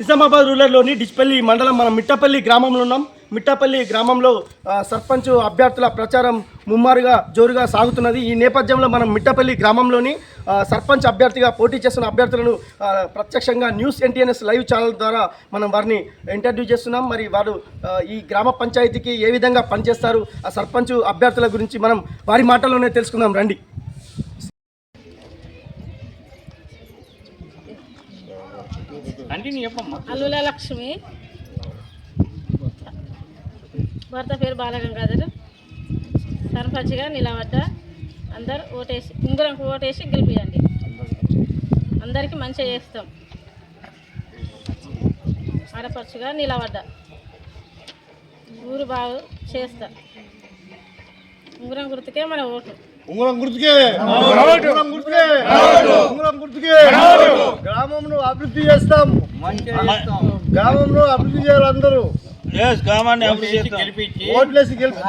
నిజామాబాద్ రూరల్లోని డిచ్పల్లి మండలం మనం మిట్టపల్లి గ్రామంలో ఉన్నాం. మిట్టపల్లి గ్రామంలో సర్పంచ్ అభ్యర్థుల ప్రచారం ముమ్మారుగా జోరుగా సాగుతున్నది. ఈ నేపథ్యంలో మనం మిట్టపల్లి గ్రామంలోని సర్పంచ్ అభ్యర్థిగా పోటీ చేస్తున్న అభ్యర్థులను ప్రత్యక్షంగా న్యూస్ ఎన్టీఎన్ఎస్ లైవ్ ఛానల్ ద్వారా మనం వారిని ఇంటర్వ్యూ చేస్తున్నాం. మరి వారు ఈ గ్రామ పంచాయతీకి ఏ విధంగా పనిచేస్తారు? ఆ సర్పంచ్ అభ్యర్థుల గురించి మనం వారి మాటల్లోనే తెలుసుకుందాం. రండి. అల్లుల లక్ష్మి. భర్త పేరు బాలగంగాధర్. సర్పంచ్గా నిలబడ్డ అందరు ఓటేసి ఉంగరంకు ఓటేసి గెలిపియండి. అందరికీ మంచిగా చేస్తాం. ఆడపడుచుగా నిలబడ్డా. ఊరు బాగు చేస్తా. ఉంగరం గుర్తుకే. మన ఓటు. ఉంగరం గుర్తుకే ఉంగరం గుర్తుకే ఉంగరం గుర్తుకే గ్రామంను అభివృద్ధి చేస్తాం. గ్రామంలో అభివృద్ధి చేయాలి అందరూ. గ్రామాన్ని అభివృద్ధి ఓట్లేసి గెలిపి